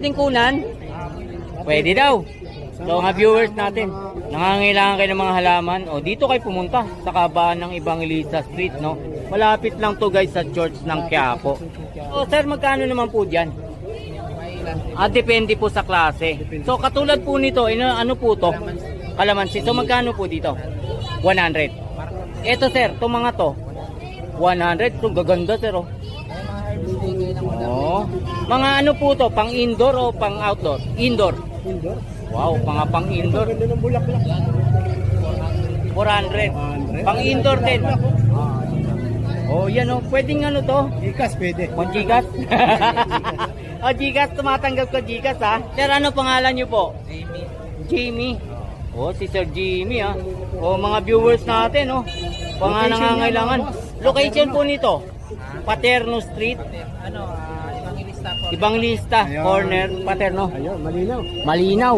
Pwedeng? Pwede daw. So mga viewers natin, nangangailangan kayo ng mga halaman, o dito kayo pumunta sa kabaan ng Evangelista Street, no? Malapit lang to guys sa church ng Quiapo. O sir, magkano naman po dyan? Ah, depende po sa klase. So katulad po nito, ino, ano po to? Kalamansi. So magkano po dito? 100. Ito sir, to mga to. 100. So gaganda sir, oh. Oh. Mga ano po to, pang indoor o pang outdoor? Indoor. Indoor. Wow, mga pang indoor. Ganda ng bulaklak. 400. Pang indoor din. Oh, yan oh. Pwedeng ano to? Ikas pwede. Pang Gcash? oh, Gcash. Tumatanggap ko Gcash ha. Sir, ano pangalan niyo po? Jamie. Jamie. Oh, si Sir Jimmy ha. Oh, mga viewers natin oh. Mga nangangailangan. Location po nito. Paterno Street. ano, ah, ibang ilista po. Ibang lista. Corner. Paterno. Ayun, malinaw. Malinaw.